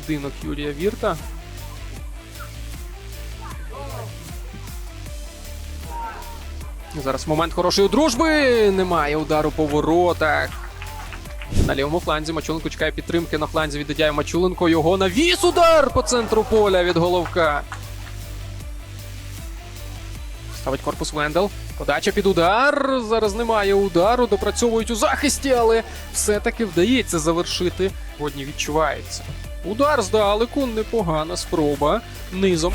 поєдинок Юрія Вірта. Зараз момент хорошої дружби. Немає удару по воротах. На лівому фланзі Мачуленко чекає підтримки на фланзі від Мачуленко. Його навіс удар по центру поля від головка. Ставить корпус Вендел. Подача під удар. Зараз немає удару. Допрацьовують у захисті, але все-таки вдається завершити. Сьогодні відчувається. Удар здалеку, непогана спроба. Низом.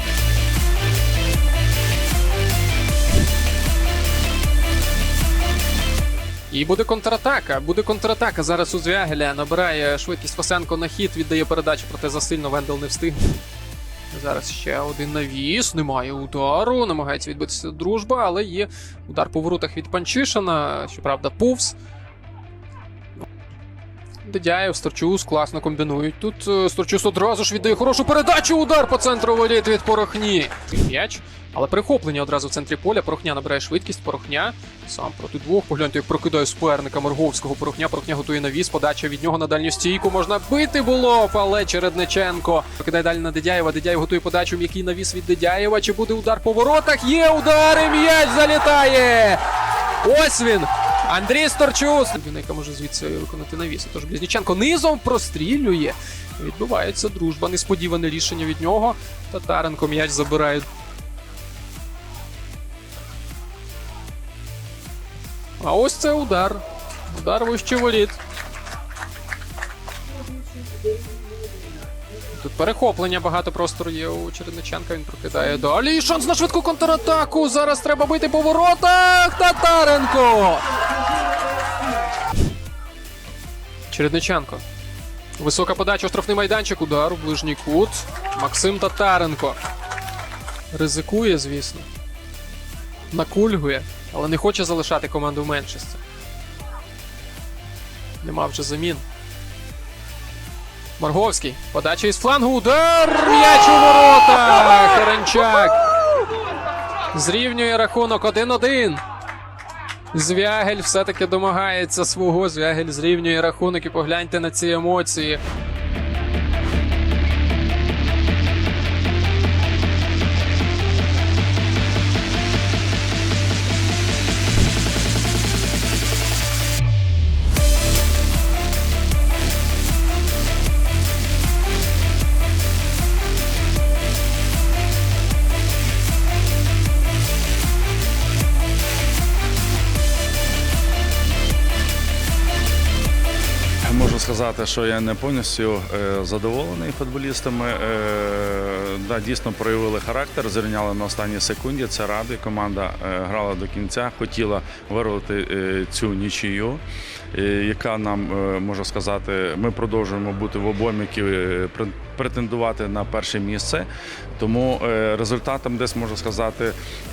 І буде контратака. Буде контратака. Зараз у Звягеля набирає швидкість Фасенко на хід, віддає передачу, проте засильно Вендел не встиг. Зараз ще один навіс. Немає удару. Намагається відбитися дружба, але є удар по воротах від Панчишина. Щоправда, повз. Дедяєв, Старчус класно комбінують. Тут е, Старчус одразу ж віддає хорошу передачу. Удар по центру воріт від Порохні. М'яч. Але перехоплення одразу в центрі поля. Порохня набирає швидкість. Порохня сам проти двох. Погляньте, як прокидає суперника Марговського. Порохня. Порохня готує навіс. Подача від нього на дальню стійку. Можна бити було, але Чередниченко. Покидає далі на Дедяєва. Дедяєв готує подачу. М'який навіс від Дедяєва. Чи буде удар по воротах? Є удар і м'яч залітає. Ось він. Андрій Сторчус. Яка може звідси виконати навіс. Тож Близніченко низом прострілює. Відбувається дружба. Несподіване рішення від нього. Татаренко м'яч забирає. А ось це удар. Удар вище воріт. Тут перехоплення багато простору є у Чередниченка. Він прокидає далі. Шанс на швидку контратаку. Зараз треба бити по воротах. Татаренко. Чередниченко. Висока подача, штрафний майданчик. Удар у ближній кут. Максим Татаренко. Ризикує, звісно. Накульгує, але не хоче залишати команду в меншості. Нема вже замін. Марговський. Подача із флангу. Удар! М'яч у ворота! Херенчак. Зрівнює рахунок 1-1. Звягель все-таки домагається свого. Звягель зрівнює рахунок і погляньте на ці емоції. Сказати, що я не повністю е, задоволений футболістами. Е, да, дійсно проявили характер, зрівняли на останній секунді. Це радий. Команда е, грала до кінця, хотіла вирвати цю нічию, яка нам можу сказати, ми продовжуємо бути в обоймі, пр- претендувати на перше місце. Тому е, результатом десь можу сказати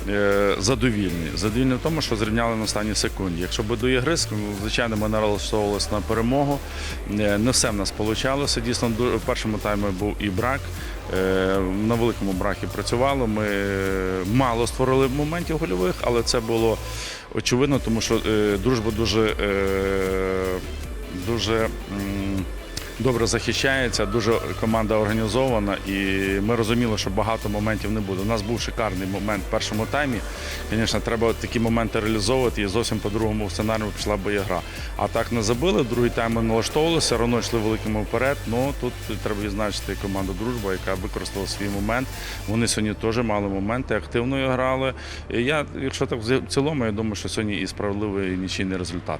е, задовільні. Задовільні в тому, що зрівняли на останній секунді. Якщо би до звичайно, ми налаштовувалися на перемогу. Е, Не все в нас вийшло. Дійсно, в першому таймі був і брак. На великому бракі працювали. Ми мало створили моментів гольових, але це було очевидно, тому що дружба дуже, дуже добре захищається, дуже команда організована, і ми розуміли, що багато моментів не буде. У нас був шикарний момент в першому таймі. Звісно, треба такі моменти реалізовувати, і зовсім по-другому сценарію пішла би гра. А так не забили. Другий тайм ми налаштовувалися, рано йшли великими вперед. Ну тут треба відзначити команду Дружба, яка використала свій момент. Вони сьогодні теж мали моменти, активно грали. І я, якщо так в цілому, я думаю, що сьогодні і справедливий і нічийний результат.